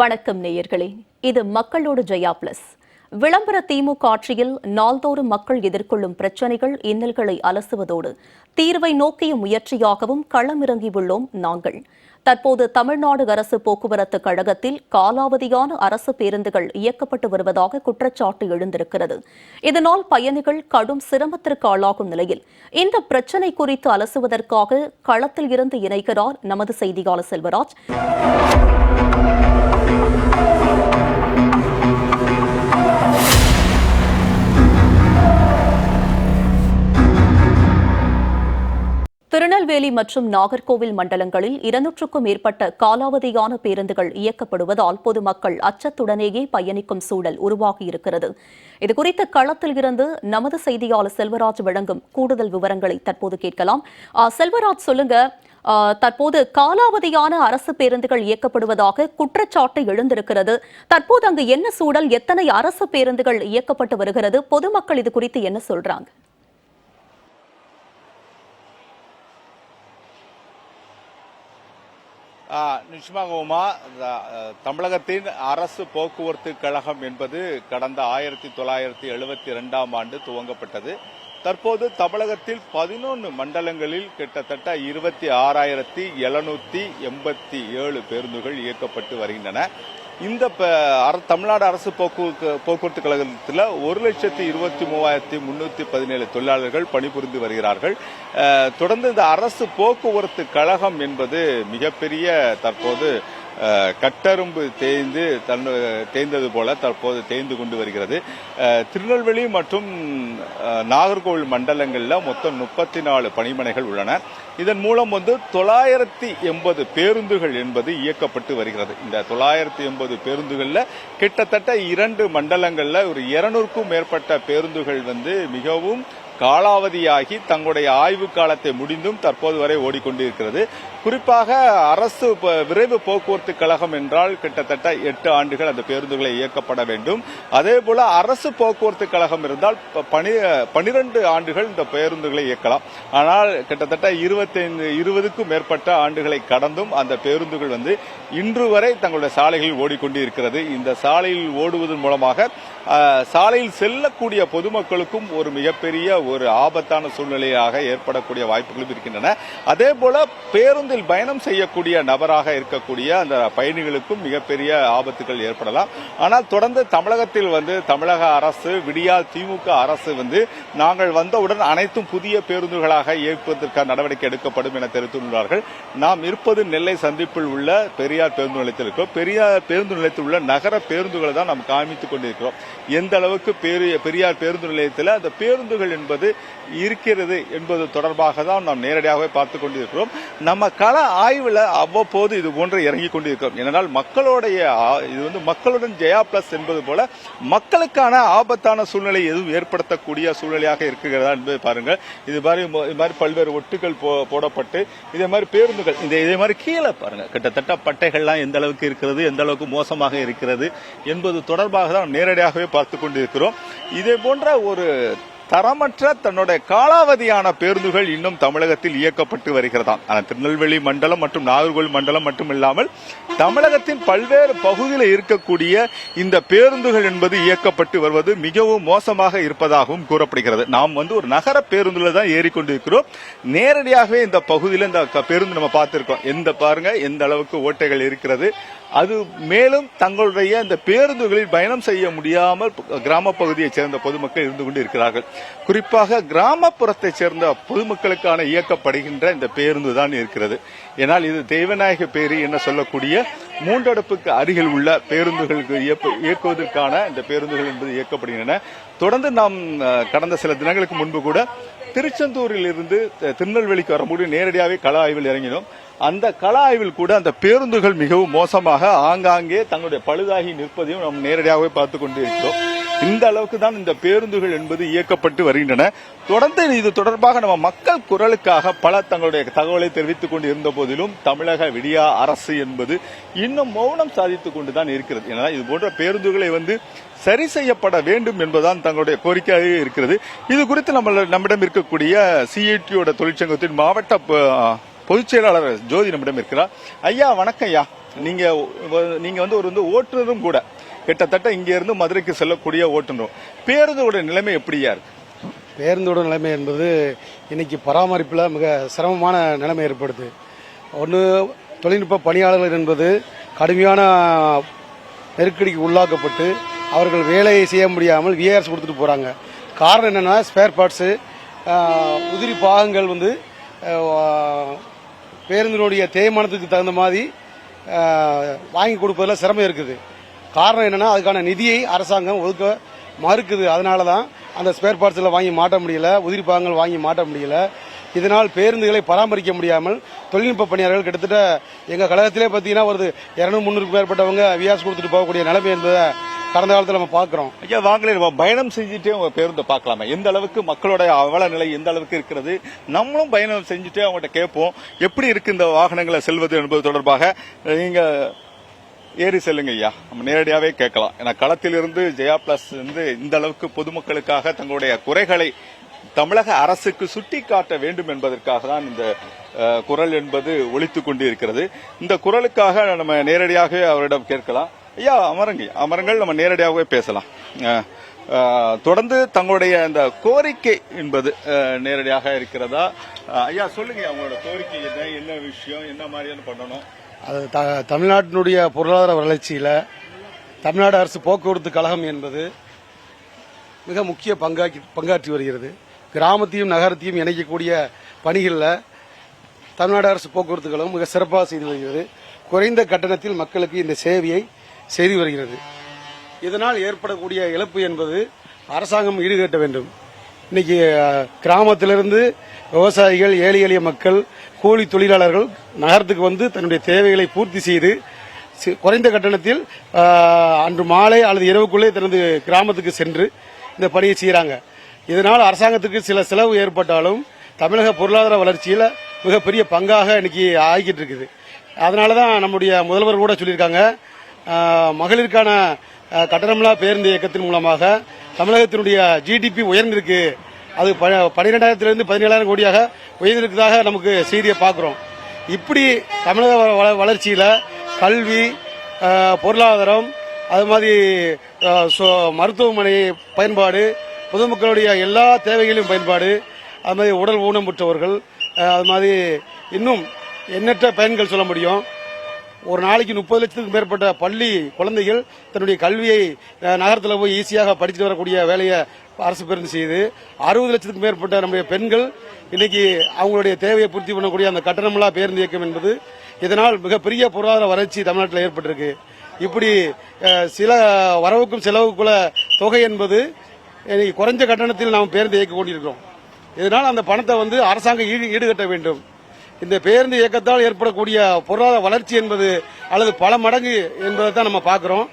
வணக்கம் நேயர்களே. இது மக்களோடு ஜெயா பிளஸ். விளம்பர திமுக ஆட்சியில் நாள்தோறும் மக்கள் எதிர்கொள்ளும் பிரச்சனைகள் இன்னல்களை அலசுவதோடு தீர்வை நோக்கிய முயற்சியாகவும் களமிறங்கியுள்ளோம் நாங்கள். தற்போது தமிழ்நாடு அரசு போக்குவரத்து கழகத்தில் காலாவதியான அரசு பேருந்துகள் இயக்கப்பட்டு வருவதாக குற்றச்சாட்டு எழுந்திருக்கிறது. இதனால் பயணிகள் கடும் சிரமத்திற்கு ஆளாகும் நிலையில் இந்த பிரச்சினை குறித்து அலசுவதற்காக களத்தில் இருந்து இணைக்கிறார் நமது செய்தியாளர் செல்வராஜ். திருநெல்வேலி மற்றும் நாகர்கோவில் மண்டலங்களில் இருநூற்றுக்கும் மேற்பட்ட காலாவதியான பேருந்துகள் இயக்கப்படுவதால் பொதுமக்கள் அச்சத்துடனேயே பயணிக்கும் சூழல் உருவாகியிருக்கிறது இதுகுறித்து களத்தில் இருந்து நமது செய்தியாளர் செல்வராஜ் வழங்கும் கூடுதல் விவரங்களை தற்போது கேட்கலாம். செல்வராஜ் சொல்லுங்க. தற்போது காலாவதியான அரசு பேருந்துகள் இயக்கப்படுவதாக குற்றச்சாட்டு எழுந்திருக்கிறது. தற்போது அங்கு என்ன சூழல் எத்தனை அரசு பேருந்துகள் இயக்கப்பட்டு வருகிறது? பொதுமக்கள் இது குறித்து என்ன சொல்றாங்க? நிச்சயமாகவுமா தமிழகத்தின் அரசு போக்குவரத்து கழகம் என்பது கடந்த ஆயிரத்தி தொள்ளாயிரத்தி எழுபத்தி இரண்டாம் ஆண்டு துவங்கப்பட்டது. தற்போது தமிழகத்தில் பதினொன்று மண்டலங்களில் கிட்டத்தட்ட இருபத்தி ஆறாயிரத்தி எழுநூத்தி எண்பத்தி ஏழு பேருந்துகள் இயக்கப்பட்டு வருகின்றன. இந்த அர- தமிழ்நாடு அரசு போக்குவரத்து போக்குவரத்து கழகத்தில் ஒரு லட்சத்தி இருபத்தி மூவாயிரத்தி முன்னூத்தி பதினேழு தொழிலாளர்கள் பணிபுரிந்து வருகிறார்கள். அஹ், தொடர்ந்து இந்த அரசு போக்குவரத்து கழகம் என்பது மிகப்பெரிய தற்போது கட்டரும்பு தேய்ந்து தேய்ந்தது போல தற்போது தேய்ந்து கொண்டு வருகிறது. திருநெல்வேலி மற்றும் நாகர்கோவில் மண்டலங்களில் மொத்தம் முப்பத்தி நாலு பணிமனைகள் உள்ளன. இதன் மூலம் வந்து தொள்ளாயிரத்தி எண்பது பேருந்துகள் என்பது இயக்கப்பட்டு வருகிறது. இந்த தொள்ளாயிரத்தி எண்பது பேருந்துகளில் கிட்டத்தட்ட இரண்டு மண்டலங்களில் ஒரு இருநூறுக்கும் மேற்பட்ட பேருந்துகள் வந்து மிகவும் காலாவதியாகி தங்களுடைய ஆய்வு காலத்தை முடிந்தும் தற்போது வரை ஓடிக்கொண்டிருக்கிறது. குறிப்பாக அரசு விரைவு போக்குவரத்து கழகம் என்றால் கிட்டத்தட்ட எட்டு ஆண்டுகள் அந்த பேருந்துகளை இயக்கப்பட வேண்டும். அதே போல அரசு போக்குவரத்து கழகம் இருந்தால் பனி பனிரெண்டு ஆண்டுகள் இந்த பேருந்துகளை இயக்கலாம். ஆனால் கிட்டத்தட்ட இருபத்தைந்து இருபதுக்கும் மேற்பட்ட ஆண்டுகளை கடந்தும் அந்த பேருந்துகள் வந்து இன்று வரை தங்களுடைய சாலைகளில் ஓடிக்கொண்டு இருக்கிறது இந்த சாலையில் ஓடுவதன் மூலமாக சாலையில் செல்லக்கூடிய பொதுமக்களுக்கும் ஒரு மிகப்பெரிய ஒரு ஆபத்தான சூழ்நிலையாக ஏற்படக்கூடிய வாய்ப்புகளும் இருக்கின்றன. அதே போல பேருந்து பேருந்தில் பயணம் செய்யக்கூடிய நபராக இருக்கக்கூடிய அந்த பயணிகளுக்கும் மிகப்பெரிய ஆபத்துகள் ஏற்படலாம். ஆனால் தொடர்ந்து தமிழகத்தில் வந்து தமிழக அரசு விடியால் திமுக அரசு வந்து நாங்கள் வந்தவுடன் அனைத்தும் புதிய பேருந்துகளாக இயக்குவதற்கான நடவடிக்கை எடுக்கப்படும் என தெரிவித்துள்ளார்கள். நாம் இருப்பது நெல்லை சந்திப்பில் உள்ள பெரியார் பேருந்து நிலையத்தில் இருக்கிறோம். பெரியார் பேருந்து நிலையத்தில் உள்ள நகர பேருந்துகளை தான் நாம் காமித்துக் கொண்டிருக்கிறோம். எந்த அளவுக்கு பெரிய- பெரியார் பேருந்து நிலையத்தில் அந்த பேருந்துகள் என்பது இருக்கிறது என்பது தொடர்பாக தான் நாம் நேரடியாகவே பார்த்துக் கொண்டிருக்கிறோம். நம்ம கள ஆய்வுல அவ்வப்போது இது போன்று இறங்கி கொண்டிருக்கிறோம் ஏனென்றால் மக்களுடைய இது வந்து மக்களுடன் ஜெயா பிளஸ் என்பது போல மக்களுக்கான ஆபத்தான சூழ்நிலை எதுவும் ஏற்படுத்தக்கூடிய சூழ்நிலையாக இருக்குகிறதா என்பதை பாருங்கள். இது மாதிரி இது மாதிரி பல்வேறு ஒட்டுகள் போ- போடப்பட்டு இதே மாதிரி பேருந்துகள் இந்த இதே மாதிரி கீழே பாருங்க கிட்டத்தட்ட பட்டைகள்லாம் எந்த அளவுக்கு இருக்கிறது எந்த அளவுக்கு மோசமாக இருக்கிறது என்பது தொடர்பாக தான் நேரடியாகவே பார்த்து கொண்டிருக்கிறோம். இதே போன்ற ஒரு தரமற்ற தன்னுடைய காலாவதியான பேருந்துகள் இன்னும் தமிழகத்தில் இயக்கப்பட்டு வருகிறதாம். ஆனால் திருநெல்வேலி மண்டலம் மற்றும் நாகர்கோவில் மண்டலம் மட்டும் இல்லாமல் தமிழகத்தின் பல்வேறு பகுதியில் இருக்கக்கூடிய இந்த பேருந்துகள் என்பது இயக்கப்பட்டு வருவது மிகவும் மோசமாக இருப்பதாகவும் கூறப்படுகிறது. நாம் வந்து ஒரு நகர பேருந்துல தான் ஏறிக்கொண்டிருக்கிறோம். நேரடியாகவே இந்த பகுதியில் இந்த க- பேருந்து நம்ம பார்த்திருக்கோம். எந்த பாருங்க எந்த அளவுக்கு ஓட்டைகள் இருக்கிறது அது மேலும் தங்களுடைய இந்த பேருந்துகளில் பயணம் செய்ய முடியாமல் கிராம பகுதியைச் சேர்ந்த பொதுமக்கள் இருந்து கொண்டு இருக்கிறார்கள் குறிப்பாக கிராமப்புறத்தைச் சேர்ந்த பொதுமக்களுக்கான இயக்கப்படுகின்ற இந்த பேருந்து தான் இருக்கிறது. ஏனால் இது தெய்வநாயக பேரி என்ன சொல்லக்கூடிய மூன்றடுப்புக்கு அருகில் உள்ள பேருந்துகளுக்கு இயக்குவதற்கான இந்த பேருந்துகள் என்பது இயக்கப்படுகின்றன. தொடர்ந்து நாம் கடந்த சில தினங்களுக்கு முன்பு கூட திருச்செந்தூரில் இருந்து த- திருநெல்வேலிக்கு வரும்போது நேரடியாகவே கள ஆய்வில் இறங்கினோம். அந்த கள ஆய்வில் கூட அந்த பேருந்துகள் மிகவும் மோசமாக ஆங்காங்கே தங்களுடைய பழுதாகி நிற்பதையும் நாம் நேரடியாகவே பார்த்து கொண்டு இருக்கிறோம். இந்த அளவுக்கு தான் இந்த பேருந்துகள் என்பது இயக்கப்பட்டு வருகின்றன. தொடர்ந்து இது தொடர்பாக நம்ம மக்கள் குரலுக்காக பல தங்களுடைய தகவலை தெரிவித்துக் கொண்டு இருந்த போதிலும் தமிழக விடியா அரசு என்பது இன்னும் மௌனம் சாதித்துக் கொண்டுதான் இருக்கிறது. ஏன்னா இது போன்ற பேருந்துகளை வந்து சரி செய்யப்பட வேண்டும் என்பதுதான் தங்களுடைய கோரிக்கையாக இருக்கிறது. இது குறித்து நம்ம நம்மிடம் இருக்கக்கூடிய சிஐடியோட தொழிற்சங்கத்தின் மாவட்ட பொதுச்செயலாளர் பொதுச் செயலாளர் ஜோதி நம்மிடம் இருக்கிறார். ஐயா வணக்கம் ஐயா. நீங்க நீங்க வந்து ஒரு வந்து ஓட்டுநரும் கூட. கிட்டத்தட்ட இங்க இருந்து மதுரைக்கு செல்லக்கூடிய ஓட்டுநரும். பேருந்தோட நிலைமை எப்படியா இருக்கு? பேருந்தோட நிலைமை என்பது இன்னைக்கு பராமரிப்பில் மிக சிரமமான நிலைமை ஏற்படுது. ஒன்று தொழில்நுட்ப பணியாளர்கள் என்பது கடுமையான நெருக்கடிக்கு உள்ளாக்கப்பட்டு அவர்கள் வேலையை செய்ய முடியாமல் விஏஆர்ஸ் கொடுத்துட்டு போகிறாங்க காரணம் என்னென்னா ஸ்பேர் பார்ட்ஸு உதிரி பாகங்கள் வந்து பேருந்தினுடைய தேய்மானத்துக்கு தகுந்த மாதிரி வாங்கி கொடுப்பதில் சிரமம் இருக்குது. காரணம் என்னென்னா அதுக்கான நிதியை அரசாங்கம் ஒதுக்க மறுக்குது. அதனால தான் அந்த ஸ்பேர் பார்ட்ஸில் வாங்கி மாட்ட முடியல உதிரி பாகங்கள் வாங்கி மாட்ட முடியல. இதனால் பேருந்துகளை பராமரிக்க முடியாமல் தொழில்நுட்ப பணியாளர்கள் கிட்டத்தட்ட எங்கள் கழகத்திலே பார்த்தீங்கன்னா ஒரு இரநூறு முந்நூறுக்கு மேற்பட்டவங்க வியாஸ் கொடுத்துட்டு போகக்கூடிய நிலைமை என்பதை கடந்த காலத்தில் நம்ம பார்க்குறோம். ஐயா வாங்களே நம்ம பயணம் செஞ்சுட்டே உங்க பேருந்தை பார்க்கலாமே. எந்த அளவுக்கு மக்களோட அவல நிலை எந்த அளவுக்கு இருக்கிறது? நம்மளும் பயணம் செஞ்சுட்டே அவங்ககிட்ட கேட்போம். எப்படி இருக்கு இந்த வாகனங்களை செல்வது என்பது தொடர்பாக? நீங்க ஏறி செல்லுங்க ஐயா. நம்ம நேரடியாகவே கேட்கலாம். ஏன்னா களத்திலிருந்து ஜெயா பிளஸ் வந்து இந்த அளவுக்கு பொதுமக்களுக்காக தங்களுடைய குறைகளை தமிழக அரசுக்கு சுட்டி காட்ட வேண்டும் என்பதற்காக தான் இந்த குரல் என்பது ஒலித்துக் கொண்டிருக்கிறது. இந்த குரலுக்காக நம்ம நேரடியாகவே அவரிடம் கேட்கலாம். ஐயா அமரங்க. அமரங்கள் நம்ம நேரடியாகவே பேசலாம். தொடர்ந்து தங்களுடைய அந்த கோரிக்கை என்பது நேரடியாக இருக்கிறதா? ஐயா சொல்லுங்க அவங்களோட கோரிக்கை என்ன? என்ன விஷயம்? என்ன மாதிரியான பண்ணணும்? அது த- தமிழ்நாட்டினுடைய பொருளாதார வளர்ச்சியில் தமிழ்நாடு அரசு போக்குவரத்து கழகம் என்பது மிக முக்கிய பங்காக்கி பங்காற்றி வருகிறது. கிராமத்தையும் நகரத்தையும் இணைக்கக்கூடிய பணிகளில் தமிழ்நாடு அரசு போக்குவரத்துகளும் மிக சிறப்பாக செய்து வருகிறது. குறைந்த கட்டணத்தில் மக்களுக்கு இந்த சேவையை செய்து வருகிறது. இதனால் ஏற்படக்கூடிய இழப்பு என்பது அரசாங்கம் ஈடுகட்ட வேண்டும். இன்னைக்கு கிராமத்திலிருந்து விவசாயிகள் ஏழை எளிய மக்கள் கூலி தொழிலாளர்கள் நகரத்துக்கு வந்து தன்னுடைய தேவைகளை பூர்த்தி செய்து குறைந்த கட்டணத்தில் அன்று மாலை அல்லது இரவுக்குள்ளே தனது கிராமத்துக்கு சென்று இந்த பணியை செய்கிறாங்க இதனால் அரசாங்கத்துக்கு சில செலவு ஏற்பட்டாலும் தமிழக பொருளாதார வளர்ச்சியில் மிகப்பெரிய பங்காக இன்னைக்கு ஆகிக்கிட்டு இருக்குது. அதனால தான் நம்முடைய முதல்வர் கூட சொல்லியிருக்காங்க மகளிருக்கான கட்டணமில்லா பேருந்து இயக்கத்தின் மூலமாக தமிழகத்தினுடைய ஜிடிபி உயர்ந்திருக்கு. அது ப பன்னிரெண்டாயிரத்திலிருந்து பதினேழாயிரம் கோடியாக உயர்ந்திருக்கிறதாக நமக்கு செய்தியை பார்க்குறோம். இப்படி தமிழக வ- வள- வளர்ச்சியில் கல்வி பொருளாதாரம் அது மாதிரி சோ- மருத்துவமனை பயன்பாடு பொதுமக்களுடைய எல்லா தேவைகளையும் பயன்பாடு அது மாதிரி உடல் ஊனமுற்றவர்கள் அது மாதிரி இன்னும் எண்ணற்ற பயன்கள் சொல்ல முடியும். ஒரு நாளைக்கு முப்பது லட்சத்துக்கு மேற்பட்ட பள்ளி குழந்தைகள் தன்னுடைய கல்வியை நகரத்தில் போய் ஈஸியாக படிச்சுட்டு வரக்கூடிய வேலையை அரசு பேருந்து செய்யுது. அறுபது லட்சத்துக்கு மேற்பட்ட நம்முடைய பெண்கள் இன்னைக்கு அவங்களுடைய தேவையை பூர்த்தி பண்ணக்கூடிய அந்த கட்டணமில்லா பேருந்து இயக்கம் என்பது இதனால் மிகப்பெரிய பொருளாதார வளர்ச்சி தமிழ்நாட்டில் ஏற்பட்டிருக்கு. இப்படி சில வரவுக்கும் செலவுக்குள்ள தொகை என்பது இன்னைக்கு குறைஞ்ச கட்டணத்தில் நாம் பேருந்து இயக்கிக் கொண்டிருக்கிறோம். இதனால் அந்த பணத்தை வந்து அரசாங்கம் ஈடு ஈடுகட்ட வேண்டும். இந்த பேருந்து இயக்கத்தால் ஏற்படக்கூடிய பொருளாதார வளர்ச்சி என்பது அல்லது பல மடங்கு என்பதை தான் நம்ம பார்க்குறோம்.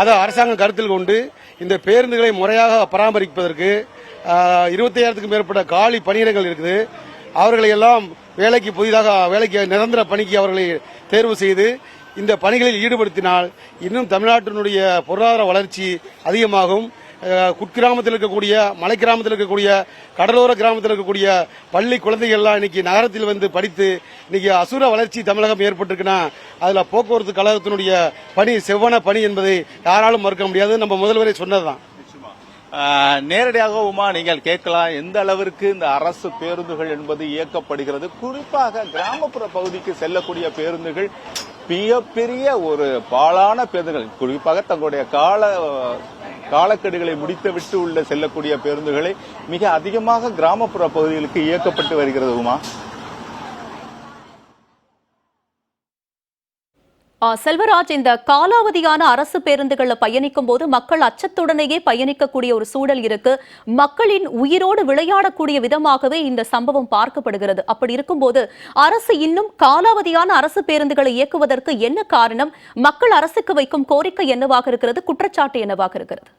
அதை அரசாங்கம் கருத்தில் கொண்டு இந்த பேருந்துகளை முறையாக பராமரிப்பதற்கு இருபத்தையாயிரத்துக்கும் மேற்பட்ட காலி பணியிடங்கள் இருக்குது. அவர்களை எல்லாம் வேலைக்கு புதிதாக வேலைக்கு நிரந்தர பணிக்கு அவர்களை தேர்வு செய்து இந்த பணிகளில் ஈடுபடுத்தினால் இன்னும் தமிழ்நாட்டினுடைய பொருளாதார வளர்ச்சி அதிகமாகும். குட்கிராமத்தில் இருக்கக்கூடிய மலை கிராமத்தில் இருக்கக்கூடிய கடலோர கிராமத்தில் இருக்கக்கூடிய பள்ளி குழந்தைகள்லாம் இன்னைக்கு நகரத்தில் வந்து படித்து இன்னைக்கு அசுர வளர்ச்சி தமிழகம் ஏற்பட்டிருக்குன்னா அதில் போக்குவரத்து கழகத்தினுடைய பணி செவ்வன பணி என்பதை யாராலும் மறுக்க முடியாது. நம்ம முதல்வரை சொன்னதுதான். நேரடியாக உமா நீங்கள் கேட்கலாம் எந்த அளவிற்கு இந்த அரசு பேருந்துகள் என்பது இயக்கப்படுகிறது? குறிப்பாக கிராமப்புற பகுதிக்கு செல்லக்கூடிய பேருந்துகள் மிகப்பெரிய ஒரு பாழான பேருந்துகள். குறிப்பாக தங்களுடைய கால காலக்கெடுகளை முடித்துவிட்டு உள்ள செல்லக்கூடிய பேருந்துகளை மிக அதிகமாக கிராமப்புற பகுதிகளுக்கு இயக்கப்பட்டு வருகிறது உமா. செல்வராஜ் இந்த காலாவதியான அரசு பேருந்துகளில் பயணிக்கும் போது மக்கள் அச்சத்துடனேயே பயணிக்கக்கூடிய ஒரு சூழல் இருக்கு. மக்களின் உயிரோடு விளையாடக்கூடிய விதமாகவே இந்த சம்பவம் பார்க்கப்படுகிறது. அப்படி இருக்கும்போது அரசு இன்னும் காலாவதியான அரசு பேருந்துகளை இயக்குவதற்கு என்ன காரணம்? மக்கள் அரசுக்கு வைக்கும் கோரிக்கை என்னவாக இருக்கிறது? குற்றச்சாட்டு என்னவாக இருக்கிறது?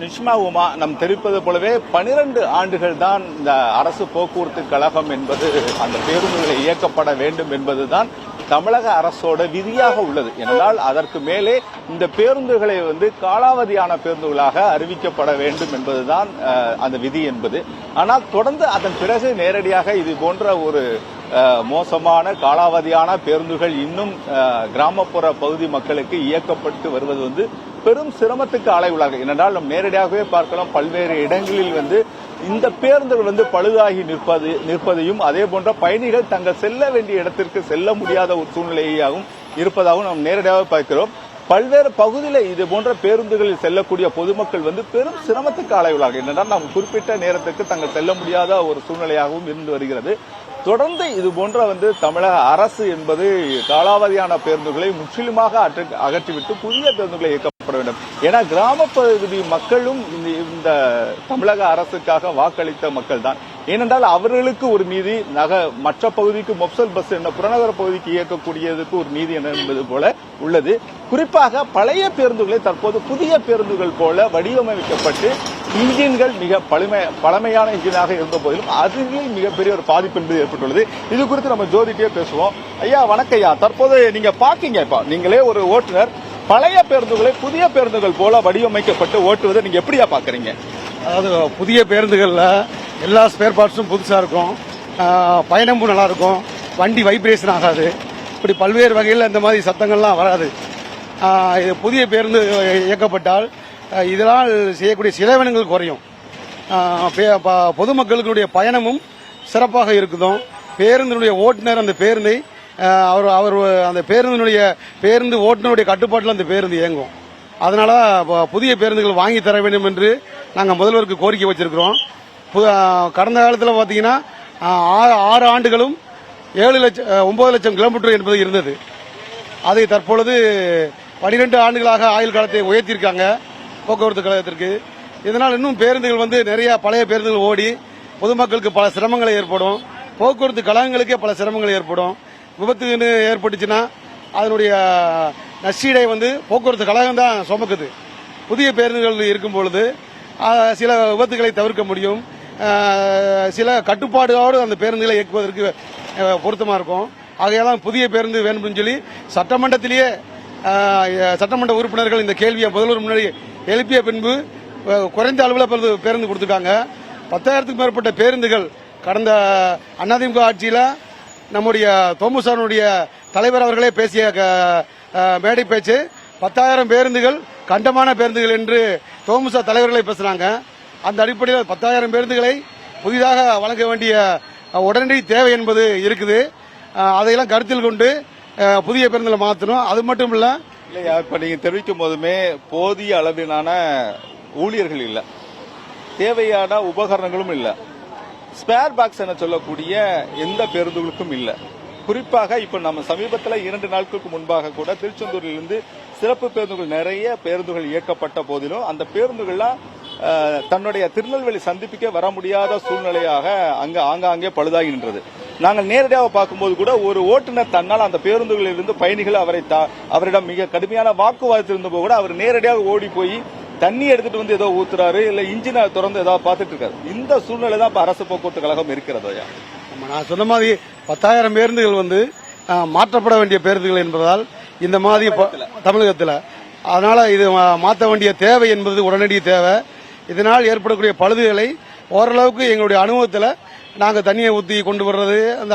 நிஷ்மா உமா நம் தெரிவிப்பது போலவே பனிரெண்டு ஆண்டுகள் தான் இந்த அரசு போக்குவரத்து கழகம் என்பது அந்த பேருந்துகளை இயக்கப்பட வேண்டும் என்பதுதான் தமிழக அரசோட விதியாக உள்ளது. என்றால் அதற்கு மேலே இந்த பேருந்துகளை வந்து காலாவதியான பேருந்துகளாக அறிவிக்கப்பட வேண்டும் என்பதுதான் அந்த விதி என்பது. ஆனால் தொடர்ந்து அதன் பிறகு நேரடியாக இது போன்ற ஒரு மோசமான காலாவதியான பேருந்துகள் இன்னும் கிராமப்புற பகுதி மக்களுக்கு இயக்கப்பட்டு வருவது வந்து பெரும் சிரமத்துக்கு ஆளாயுள்ளார்கள் ஏனென்றால் நாம் நேரடியாகவே பார்க்கலாம் பல்வேறு இடங்களில் வந்து இந்த பேருந்துகள் வந்து பழுதாகி நிற்பது நிற்பதையும் அதே போன்ற பயணிகள் தங்கள் செல்ல வேண்டிய இடத்திற்கு செல்ல முடியாத ஒரு சூழ்நிலையாகவும் இருப்பதாகவும் நாம் நேரடியாக பார்க்கிறோம். பல்வேறு பகுதியில் இது போன்ற பேருந்துகளில் செல்லக்கூடிய பொதுமக்கள் வந்து பெரும் சிரமத்துக்கு ஆளாயுள்ளார்கள் என்னென்றால் நாம் குறிப்பிட்ட நேரத்துக்கு தங்கள் செல்ல முடியாத ஒரு சூழ்நிலையாகவும் இருந்து வருகிறது. தொடர்ந்து இது போன்ற வந்து தமிழக அரசு என்பது காலாவதியான பேருந்துகளை முற்றிலுமாக அகற்றிவிட்டு புதிய பேருந்துகளை வேண்டும். ஏன்னா கிராம பகுதி மக்களும் இந்த இந்த தமிழக அரசுக்காக வாக்களித்த மக்கள் தான் ஏனென்றால் அவர்களுக்கு ஒரு நீதி நக மற்ற பகுதிக்கு மொப்சல் பஸ் என்ன புறநகர பகுதிக்கு இயக்கக்கூடியதுக்கு ஒரு நீதி என்ன என்பது போல உள்ளது. குறிப்பாக பழைய பேருந்துகளை தற்போது புதிய பேருந்துகள் போல வடிவமைக்கப்பட்டு இன்ஜின்கள் மிக பழமை பழமையான இன்ஜினாக இருந்த போதிலும் அதில் மிகப்பெரிய ஒரு பாதிப்பு என்பது ஏற்பட்டுள்ளது. இது குறித்து நம்ம ஜோதிட்டே பேசுவோம். ஐயா வணக்கம் ஐயா. தற்போது நீங்க பாக்கீங்க இப்ப. நீங்களே ஒரு ஓட்டுநர். பழைய பேருந்துகளை புதிய பேருந்துகள் போல வடிவமைக்கப்பட்டு ஓட்டுவதை நீங்க எப்படியா பாக்குறீங்க? அதாவது புதிய பேருந்துகளில் எல்லா ஸ்பேர் பார்ட்ஸும் புதுசாக இருக்கும். பயணமும் நல்லா இருக்கும். வண்டி வைப்ரேஷன் ஆகாது. இப்படி பல்வேறு வகையில் இந்த மாதிரி சத்தங்கள்லாம் வராது. இது புதிய பேருந்து இயக்கப்பட்டால் இதனால் செய்யக்கூடிய செலவினங்கள் குறையும். பே- பொதுமக்களுடைய பயணமும் சிறப்பாக இருக்குதும். பேருந்தினுடைய ஓட்டுநர் அந்த பேருந்தை அவர் அவர் அந்த பேருந்தினுடைய பேருந்து ஓட்டுநருடைய கட்டுப்பாட்டில் அந்த பேருந்து இயங்கும். அதனால புதிய பேருந்துகள் வாங்கி தர வேண்டும் என்று நாங்கள் முதல்வருக்கு கோரிக்கை வச்சிருக்கிறோம். கடந்த காலத்தில் பார்த்தீங்கன்னா ஆறு ஆறு ஆண்டுகளும் ஏழு லட்சம் ஆஹ் ஒன்பது லட்சம் கிலோமீட்டர் என்பது இருந்தது. அதை தற்பொழுது பனிரெண்டு ஆண்டுகளாக ஆயுள் காலத்தை உயர்த்தியிருக்காங்க போக்குவரத்து கழகத்திற்கு. இதனால் இன்னும் பேருந்துகள் வந்து நிறைய பழைய பேருந்துகள் ஓடி பொதுமக்களுக்கு பல சிரமங்கள் ஏற்படும். போக்குவரத்து கழகங்களுக்கே பல சிரமங்கள் ஏற்படும். விபத்துன்னு ஏற்பட்டுச்சுன்னா அதனுடைய நஷ்டீடை வந்து போக்குவரத்து கழகம் தான் சுமக்குது. புதிய பேருந்துகள் இருக்கும் பொழுது சில விபத்துகளை தவிர்க்க முடியும். சில கட்டுப்பாடுகளோடு அந்த பேருந்துகளை இயக்குவதற்கு பொருத்தமாக இருக்கும். ஆகையெல்லாம் புதிய பேருந்து வேணும்னு சொல்லி சட்டமன்றத்திலேயே சட்டமன்ற உறுப்பினர்கள் இந்த கேள்வியை முதல்வர் முன்னாடி எழுப்பிய பின்பு குறைந்த அளவில் பேருந்து- பேருந்து கொடுத்துருக்காங்க. பத்தாயிரத்துக்கும் மேற்பட்ட பேருந்துகள் கடந்த அதிமுக ஆட்சியில் நம்முடைய தோமுசானுடைய தலைவர் அவர்களே பேசிய க- மேடை பேச்சு பத்தாயிரம் பேருந்துகள் கண்டமான பேருந்துகள் என்று தோமுசா தலைவர்களை பேசுறாங்க அந்த அடிப்படையில் பத்தாயிரம் பேருந்துகளை புதிதாக வழங்க வேண்டிய உடனடி தேவை என்பது இருக்குது. அதையெல்லாம் கருத்தில் கொண்டு புதிய பேருந்துகளை மாற்றணும். அது மட்டும் இல்ல இல்லையா இப்ப நீங்க தெரிவிக்கும் போதுமே போதிய அளவிலான ஊழியர்கள் இல்லை. தேவையான உபகரணங்களும் இல்லை. ஸ்பேர் பாக்ஸ் என சொல்லக்கூடிய எந்த பேருந்துகளுக்கும் இல்லை. குறிப்பாக இப்ப நம்ம சமீபத்தில் இரண்டு நாட்களுக்கு முன்பாக கூட திருச்செந்தூரிலிருந்து சிறப்பு பேருந்துகள் நிறைய பேருந்துகள் இயக்கப்பட்ட போதிலும் அந்த பேருந்துகள்லாம் தன்னுடைய திருநெல்வேலி சந்திப்புக்கே வர முடியாத சூழ்நிலையாக அங்கு ஆங்காங்கே பழுதாகி நின்றது. நாங்கள் நேரடியாக பார்க்கும்போது கூட ஒரு ஓட்டுநர் தன்னால் அந்த பேருந்துகளில் இருந்து பயணிகள் அவரை தா- அவரிடம் மிக கடுமையான வாக்குவாதத்தில் இருந்தபோது கூட அவர் நேரடியாக ஓடி போய் தண்ணி எடுத்துட்டு வந்து ஏதோ ஊத்துறாரு இல்ல இன்ஜினை திறந்து ஏதாவது பார்த்துட்டு இருக்காரு. இந்த சூழ்நிலை தான் இப்ப அரசு போக்குவரத்து கழகம் இருக்கிறது ஐயா. நான் சொன்ன மாதிரி பத்தாயிரம் பேருந்துகள் வந்து மாற்றப்பட வேண்டிய பேருந்துகள் என்பதால் இந்த மாதிரி தமிழகத்தில். அதனால இது மாற்ற வேண்டிய தேவை என்பது உடனடி தேவை. இதனால் ஏற்படக்கூடிய பழுதுகளை ஓரளவுக்கு எங்களுடைய அனுபவத்தில் நாங்கள் தண்ணியை ஊற்றி கொண்டு வர்றது அந்த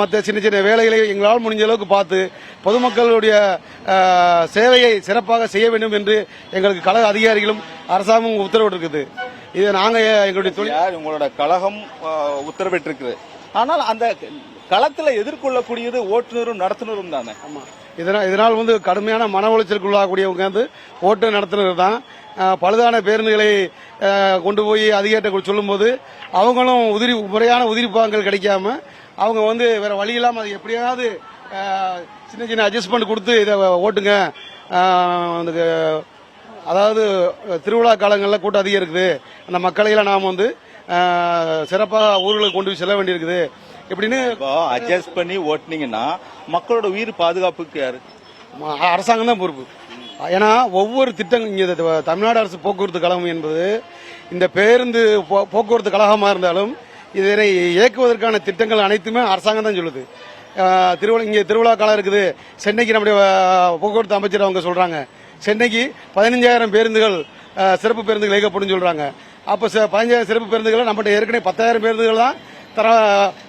மற்ற சின்ன சின்ன வேலைகளை எங்களால் முடிஞ்ச அளவுக்கு பார்த்து பொதுமக்களுடைய சேவையை சிறப்பாக செய்ய வேண்டும் என்று எங்களுக்கு கழக அதிகாரிகளும் அரசாங்கமும் உத்தரவிட்டிருக்குது இதை நாங்கள் எங்களுடைய தொழில் உங்களோட கழகம் உத்தரவிட்டிருக்குது? ஆனால் அந்த களத்துல எதிர்கொள்ளக்கூடியது ஓட்டுநரும் நடத்துனரும் தானே? ஆமா. இதனால் இதனால் வந்து கடுமையான மன உளைச்சலுக்கு உள்ளாகக்கூடியவங்க வந்து ஓட்டு நடத்துனர் தான் பழுதான பேருந்துகளை கொண்டு போய் அதிகாரிட்ட சொல்லும்போது அவங்களும் உதிரி முறையான உதிரிப்பாங்கள் கிடைக்காம அவங்க வந்து வேற வழி இல்லாம அது எப்படியாவது சின்ன சின்ன அட்ஜஸ்ட்மெண்ட் கொடுத்து இதை ஓட்டுங்க. அதாவது திருவிழா காலங்களில் கூட்டம் அதிகம் இருக்குது. அந்த மக்களையெல்லாம் நாம் வந்து சிறப்பாக ஊர்களுக்கு கொண்டு போய் செல்ல வேண்டியிருக்குது. இப்படின்னு இப்போ அட்ஜஸ்ட் பண்ணி ஓட்டுனீங்கன்னா மக்களோட உயிர் பாதுகாப்புக்கு அரசாங்கம் தான் பொறுப்பு. ஏன்னா ஒவ்வொரு திட்டங்கள் இங்கே தமிழ்நாடு அரசு போக்குவரத்து கழகம் என்பது இந்த பேருந்து போ- போக்குவரத்து கழகமாக இருந்தாலும் இதனை இயக்குவதற்கான திட்டங்கள் அனைத்துமே அரசாங்கம் தான் சொல்லுது. திருவிழா இங்கே திருவிழா காலம் இருக்குது. சென்னைக்கு நம்முடைய போக்குவரத்து அமைச்சர் அவங்க சொல்கிறாங்க சென்னைக்கு பதினஞ்சாயிரம் பேருந்துகள் சிறப்பு பேருந்துகள் இயக்கப்படும் சொல்கிறாங்க அப்போ பதினஞ்சாயிரம் சிறப்பு பேருந்துகளை நம்மகிட்ட ஏற்கனவே பத்தாயிரம் பேருந்துகள் தான் தர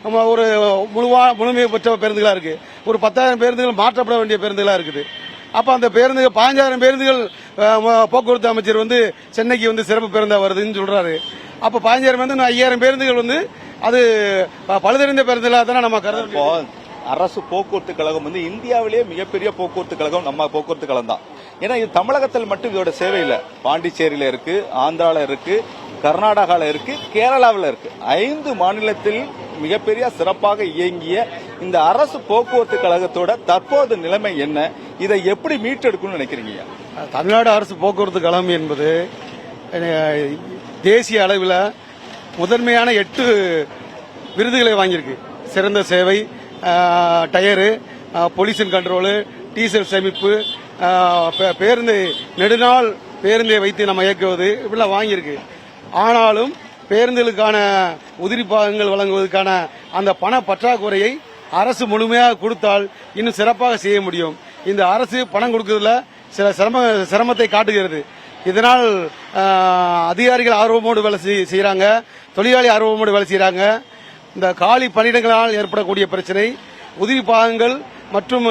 நம்ம ஒரு முழுவா முழுமை பெற்ற பேருந்துகளாக இருக்குது ஒரு பத்தாயிரம் பேருந்துகள் மாற்றப்பட வேண்டிய பேருந்துகளாக இருக்குது. அப்போ அந்த பேருந்துகள் பாஞ்சாயிரம் பேருந்துகள் போக்குவரத்து அமைச்சர் வந்து சென்னைக்கு வந்து சிறப்பு பேருந்தாக வருதுன்னு சொல்கிறாரு அப்போ பாஞ்சாயிரம் பேருந்து ஐயாயிரம் பேருந்துகள் வந்து அது ப- பழுதறிந்த பேருந்துகளா தானே நம்ம கருத அரசு போக்குவரத்து கழகம் வந்து இந்தியாவிலேயே மிகப்பெரிய போக்குவரத்து கழகம் நம்ம போக்குவரத்து கழகம் தான். ஏன்னா இது தமிழகத்தில் மட்டும் இதோட சேவை இல்லை. பாண்டிச்சேரியில இருக்கு ஆந்திரால இருக்கு கர்நாடகாவில் இருக்கு கேரளாவில் இருக்கு. ஐந்து மாநிலத்தில் மிகப்பெரிய சிறப்பாக இயங்கிய இந்த அரசு போக்குவரத்து கழகத்தோட தற்போது நிலைமை என்ன? இதை எப்படி மீட்டெடுக்கணும்னு நினைக்கிறீங்க தமிழ்நாடு அரசு போக்குவரத்து கழகம் என்பது தேசிய அளவில் முதன்மையான எட்டு விருதுகளை வாங்கியிருக்கு. சிறந்த சேவை டயரு அஹ், பொல்யூஷன் கண்ட்ரோலு டீசல் சேமிப்பு பே- பேருந்து நெடுநாள் பேருந்தை வைத்து நம்ம இயக்குவது இப்படிலாம் வாங்கியிருக்கு. ஆனாலும் பேருந்துகளுக்கான உதிரி பாகங்கள் வழங்குவதற்கான அந்த பண பற்றாக்குறையை அரசு முழுமையாக கொடுத்தால் இன்னும் சிறப்பாக செய்ய முடியும். இந்த அரசு பணம் கொடுக்கறதுல சில சிரம சிரமத்தை காட்டுகிறது. இதனால் அதிகாரிகள் ஆர்வமோடு வேலை செய்- தொழிலாளி ஆர்வமோடு வேலை செய்கிறாங்க இந்த காலி பணியிடங்களால் ஏற்படக்கூடிய பிரச்சனை உதிரி பாகங்கள் மற்றும்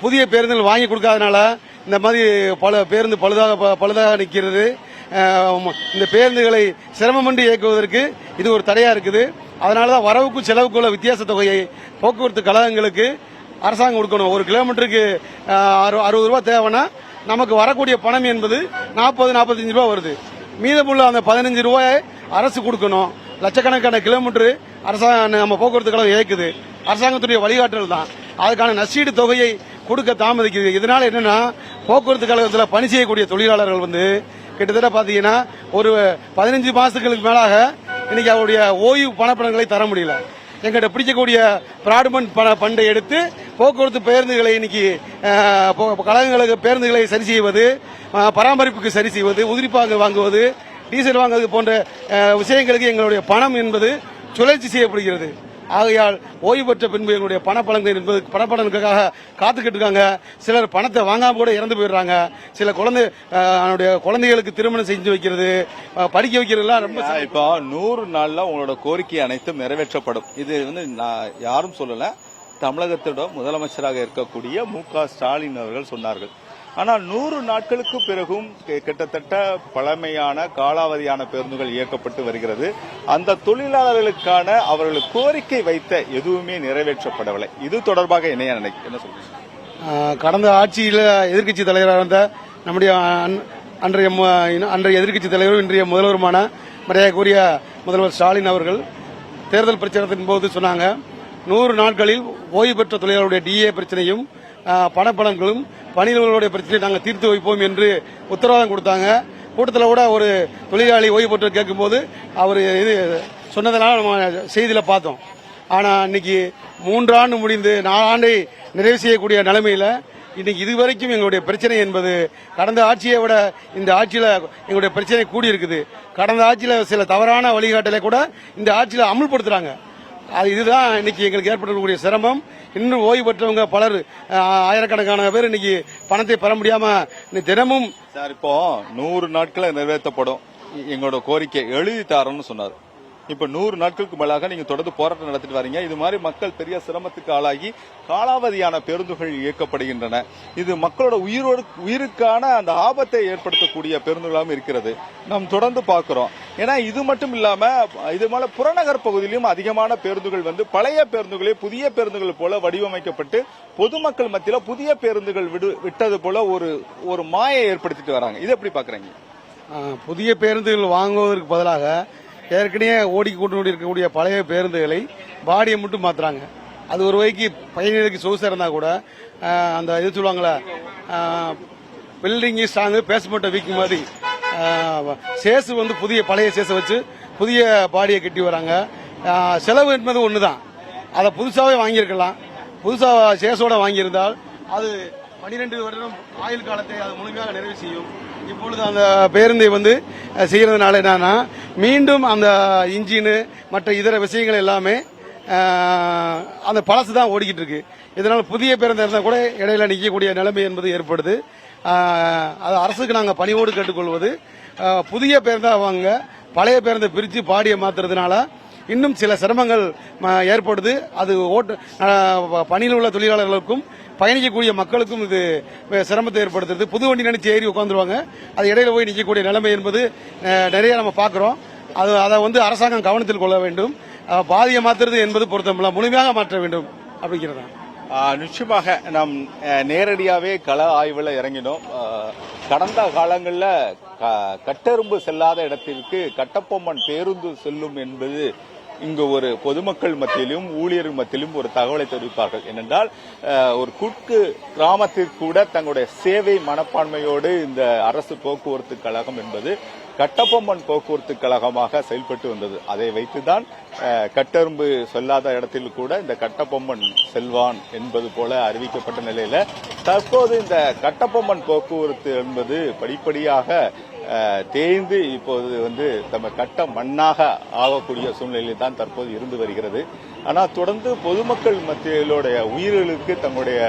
புதிய பேருந்துகள் வாங்கி கொடுக்காதனால இந்த மாதிரி பல பேருந்து பழுதாக ப- பழுதாக நிற்கிறது. இந்த பேருந்துகளை சிரமமின்றி இயக்குவதற்கு இது ஒரு தடையாக இருக்குது. அதனாலதான் வரவுக்கும் செலவுக்கும் உள்ள வித்தியாச தொகையை போக்குவரத்து கழகங்களுக்கு அரசாங்கம் கொடுக்கணும். ஒரு கிலோமீட்டருக்கு அறு- அறுபது ரூபா தேவைன்னா நமக்கு வரக்கூடிய பணம் என்பது நாற்பது நாற்பத்தஞ்சு ரூபாய் வருது. மீதமுள்ள அந்த பதினஞ்சு ரூபாயை அரசு கொடுக்கணும். லட்சக்கணக்கான கிலோமீட்டர் அரசாங்கம் நம்ம போக்குவரத்து கழகம் இயக்குது. அரசாங்கத்துடைய வழிகாட்டல் தான். அதுக்கான நஷ்டீடு தொகையை கொடுக்க தாமதிக்குது. இதனால என்னன்னா போக்குவரத்து கழகத்தில் பணி செய்யக்கூடிய தொழிலாளர்கள் வந்து கிட்டத்தட்ட பார்த்தீங்கன்னா ஒரு பதினஞ்சு மாசங்களுக்கு மேலாக இன்னைக்கு அவருடைய ஓய்வு பணப்பணங்களை தர முடியல. எங்கிட்ட பிடிக்கக்கூடிய பிராட்மெண்ட் பண பண்டை எடுத்து போக்குவரத்து பேருந்துகளை இன்னைக்கு கழகங்களுக்கு பேருந்துகளை சரி செய்வது பராமரிப்புக்கு சரி செய்வது உதிரிப்பாங்க வாங்குவது டீசல் வாங்குவது போன்ற விஷயங்களுக்கு எங்களுடைய பணம் என்பது சுழற்சி செய்யப்படுகிறது. ஆகையால் ஓய்வு பெற்ற பின்பு எங்களுடைய பணப்பலன்கள் என்பது பணப்பலனுக்காக காத்துக்கிட்டு இருக்காங்க. சிலர் பணத்தை வாங்காம கூட இறந்து போயிடுறாங்க. சில குழந்தை அவனுடைய குழந்தைகளுக்கு திருமணம் செஞ்சு வைக்கிறது படிக்க வைக்கிறதுலாம் ரொம்ப. இப்போ நூறு நாள்ல உங்களோட கோரிக்கை அனைத்தும் நிறைவேற்றப்படும். இது வந்து நான் யாரும் சொல்லல. தமிழகத்தோட முதலமைச்சராக இருக்கக்கூடிய மு க ஸ்டாலின் அவர்கள் சொன்னார்கள். ஆனால் நூறு நாட்களுக்கு பிறகும் கிட்டத்தட்ட பழமையான காலாவதியான பேருந்துகள் இயக்கப்பட்டு வருகிறது. அந்த தொழிலாளர்களுக்கான அவர்கள் கோரிக்கை வைத்த எதுவுமே நிறைவேற்றப்படவில்லை. இது தொடர்பாக என்ன நினைக்க என்ன சொல்றீங்க? கடந்த ஆட்சியில் எதிர்க்கட்சி தலைவராக இருந்த நம்முடைய அன்- அன்றைய அன்றைய எதிர்க்கட்சி தலைவரும் இன்றைய முதல்வருமான மரியாதைக்குரிய முதல்வர் ஸ்டாலின் அவர்கள் தேர்தல் பிரச்சாரத்தின் போது சொன்னாங்க நூறு நாட்களில் ஓய்வு பெற்ற தொழிலாளருடைய டிஏ பிரச்சனையும் ஆஹ், பணப்பலன்களும் பணியாளர்களுடைய பிரச்சனையை நாங்கள் தீர்த்து வைப்போம் என்று உத்தரவாதம் கொடுத்தாங்க. கூட்டத்தில் கூட ஒரு தொழிலாளி ஓய்வு பெற்று கேட்கும்போது அவர் இது சொன்னதனால நம்ம செய்தியில் பார்த்தோம். ஆனால் இன்னைக்கு மூன்றாண்டு முடிந்து நாலாண்டை நிறைவு செய்யக்கூடிய நிலைமையில் இன்னைக்கு இதுவரைக்கும் எங்களுடைய பிரச்சனை என்பது கடந்த ஆட்சியை விட இந்த ஆட்சியில் எங்களுடைய பிரச்சனை கூடி இருக்குது கடந்த ஆட்சியில் சில தவறான வழிகாட்டலை கூட இந்த ஆட்சியில் அமல்படுத்துகிறாங்க அது இதுதான் இன்னைக்கு எங்களுக்கு ஏற்படக்கூடிய சிரமம். இன்னும் ஓய்வு பெற்றவங்க பலர் ஆயிரக்கணக்கான பேர் இன்னைக்கு பணத்தை பெற முடியாம இன்னைக்கு தினமும் சார் இப்போ நூறு நாட்களை நிறைவேற்றப்படும். எங்களோட கோரிக்கை எழுதி தாரோம்னு சொன்னார். இப்ப நூறு நாட்களுக்கு மேலாக நீங்க தொடர்ந்து போராட்டம் நடத்திட்டு வரீங்க. இது மாதிரி மக்கள் பெரிய சிரமத்துக்கு ஆளாகி காலாவதியான பேருந்துகள் இயக்கப்படுகின்றன. இது மக்களோட உயிரோடு உயிருக்கான அந்த ஆபத்தை ஏற்படுத்தக்கூடிய பேருந்துகளாகவும் இருக்கிறது. நாம் தொடர்ந்து பார்க்கிறோம். ஏன்னா இது மட்டும் இல்லாம இது போல புறநகர் பகுதியிலும் அதிகமான பேருந்துகள் வந்து பழைய பேருந்துகளே புதிய பேருந்துகள் போல வடிவமைக்கப்பட்டு பொதுமக்கள் மத்தியில புதிய பேருந்துகள் விடு விட்டது போல ஒரு ஒரு மாயை ஏற்படுத்திட்டு வராங்க. இது எப்படி பாக்குறீங்க புதிய பேருந்துகள் வாங்குவதற்கு பதிலாக ஏற்கனவே ஓடிக்கொண்டு இருக்கக்கூடிய பழைய பேருந்துகளை பாடியை மட்டும் மாத்துறாங்க. அது ஒரு வகைக்கு பயணிகளுக்கு சொகுசாக இருந்தால் கூட அந்த இது சொல்லுவாங்களே பில்டிங் ஸ்ட்ராங்கு பேஸ்மெண்ட்டை வீக்கு மாதிரி சேசு வந்து புதிய பழைய சேசை வச்சு புதிய பாடியை கட்டி வராங்க. செலவு என்பது ஒன்று தான் அதை புதுசாகவே வாங்கியிருக்கலாம். புதுசாக சேஸோட வாங்கியிருந்தால் அது பனிரெண்டு வருடம் ஆயுள் காலத்தை அது முழுமையாக நிறைவு செய்யும். இப்பொழுது அந்த பேருந்தை வந்து செய்கிறதுனால என்னன்னா மீண்டும் அந்த இன்ஜினு மற்ற இதர விஷயங்கள் எல்லாமே அந்த பழசு தான் ஓடிக்கிட்டு இருக்கு. இதனால் புதிய பேருந்து இருந்தால் கூட இடையில நிற்கக்கூடிய நிலைமை என்பது ஏற்படுது. அது அரசுக்கு நாங்கள் பணியோடு கேட்டுக்கொள்வது புதிய பேருந்தாக வாங்க பழைய பேருந்தை பிரித்து பாடியை மாத்துறதுனால இன்னும் சில சிரமங்கள் ஏற்படுது. அது ஓட்டு பணியில் உள்ள தொழிலாளர்களுக்கும் பயணிக்கக்கூடிய மக்களுக்கும் இது சிரமத்தை ஏற்படுத்துறது. புது வண்டி நினைச்சு ஏறி உட்காந்துருவாங்க அது இடையில போய் நிற்கக்கூடிய நிலைமை என்பது நிறைய நம்ம பார்க்குறோம். அது அதை வந்து அரசாங்கம் கவனத்தில் கொள்ள வேண்டும். பாதியை மாற்றுறது என்பது பொருத்தமில்ல. முழுமையாக மாற்ற வேண்டும் அப்படிங்கிறது? நிச்சயமாக நாம் நேரடியாகவே கள ஆய்வில் இறங்கினோம். கடந்த காலங்களில் கட்டெரும்பு செல்லாத இடத்திற்கு கட்டப்பொம்மன் பேருந்து செல்லும் என்பது இங்கு ஒரு பொதுமக்கள் மத்தியிலும் ஊழியர் மத்தியிலும் ஒரு தகவலை தெரிவிப்பார்கள். ஏனென்றால் ஒரு குட்கு கிராமத்திற்கு கூட தங்களுடைய சேவை மனப்பான்மையோடு இந்த அரசு போக்குவரத்து கழகம் என்பது கட்டபொம்மன் போக்குவரத்து கழகமாக செயல்பட்டு வந்தது. அதை வைத்துதான் கட்டெரும்பு செல்லாத இடத்தில் கூட இந்த கட்டபொம்மன் செல்வான் என்பது போல அறிவிக்கப்பட்ட நிலையில தற்போது இந்த கட்டபொம்மன் போக்குவரத்து என்பது படிப்படியாக தேய்ந்து இப்போது வந்து நம்ம கட்ட மண்ணாக ஆகக்கூடிய சூழ்நிலையில் தான் தற்போது இருந்து வருகிறது. ஆனால் தொடர்ந்து பொதுமக்கள் மத்தியிலுடைய உயிர்களுக்கு தங்களுடைய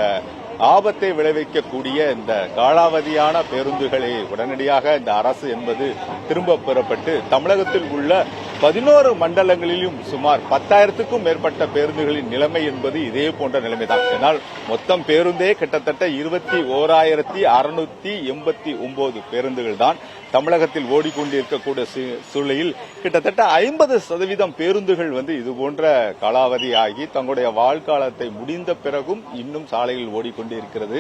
ஆபத்தை விளைவிக்கக்கூடிய இந்த காலாவதியான பேருந்துகளை உடனடியாக இந்த அரசு என்பது திரும்ப பெறப்பட்டு தமிழகத்தில் உள்ள பதினோரு மண்டலங்களிலும் சுமார் பத்தாயிரத்துக்கும் மேற்பட்ட பேருந்துகளின் நிலைமை என்பது இதே போன்ற நிலைமைதான். இதனால் மொத்தம் பேருந்தே கிட்டத்தட்ட இருபத்தி ஓராயிரத்தி அறுநூத்தி எண்பத்தி ஒன்பது பேருந்துகள் தான் தமிழகத்தில் ஓடிக்கொண்டிருக்கக்கூடிய சூழலில் கிட்டத்தட்ட ஐம்பது சதவீதம் பேருந்துகள் வந்து இது போன்ற காலாவதியாகி தங்களுடைய வாழ்காலத்தை முடிந்த பிறகும் இன்னும் சாலையில் ஓடிக்கொண்டு கொண்டிருக்கிறது.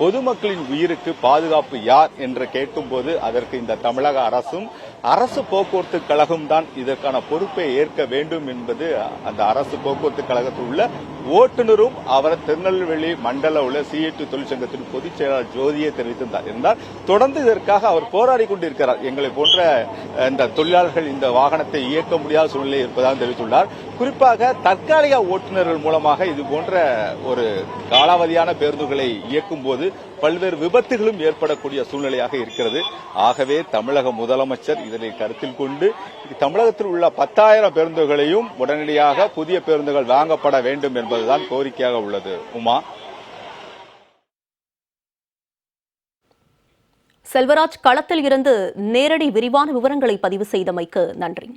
பொதுமக்களின் உயிருக்கு பாதுகாப்பு யார் என்று கேட்கும்போது அதற்கு இந்த தமிழக அரசும் அரசு போக்குவரத்து கழகம் தான் இதற்கான பொறுப்பை ஏற்க வேண்டும் என்பது அந்த அரசு போக்குவரத்து கழகத்தில் உள்ள ஓட்டுநரும் அவர் திருநெல்வேலி மண்டல உள்ள சிஐடி தொழிற்சங்கத்தின் பொதுச் செயலாளர் ஜோதியை தெரிவித்திருந்தார். என்றால் தொடர்ந்து இதற்காக அவர் போராடி கொண்டிருக்கிறார். எங்களை போன்ற இந்த தொழிலாளர்கள் இந்த வாகனத்தை இயக்க முடியாத சூழ்நிலை இருப்பதாக தெரிவித்துள்ளார். குறிப்பாக தற்காலிக ஓட்டுநர்கள் மூலமாக இது போன்ற ஒரு காலாவதியான பேருந்துகளை இயக்கும் போது பல்வேறு விபத்துகளும் ஏற்படக்கூடிய சூழ்நிலையாக இருக்கிறது. ஆகவே தமிழக முதலமைச்சர் இதனை கருத்தில் கொண்டு தமிழகத்தில் உள்ள பத்தாயிரம் பேருந்துகளையும் உடனடியாக புதிய பேருந்துகள் வாங்கப்பட வேண்டும் என்பதுதான் கோரிக்கையாக உள்ளது. உமா? செல்வராஜ் களத்தில் இருந்து நேரடி விரிவான விவரங்களை பதிவு செய்தமைக்கு நன்றி.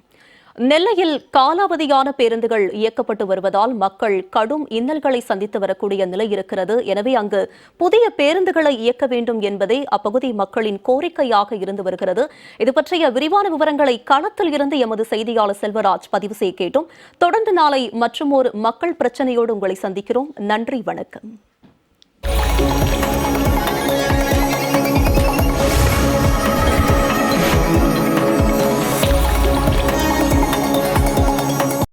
நெல்லையில் காலாவதியான பேருந்துகள் இயக்கப்பட்டு வருவதால் மக்கள் கடும் இன்னல்களை சந்தித்து வரக்கூடிய நிலை இருக்கிறது. எனவே அங்கு புதிய பேருந்துகளை இயக்க வேண்டும் என்பதே அப்பகுதி மக்களின் கோரிக்கையாக இருந்து வருகிறது. இது பற்றிய விரிவான விவரங்களை களத்தில் இருந்து எமது செய்தியாளர் செல்வராஜ் பதிவு செய்ய கேட்டோம். தொடர்ந்து நாளை மற்றும் ஒரு மக்கள் பிரச்சனையோடு உங்களை சந்திக்கிறோம். நன்றி வணக்கம்.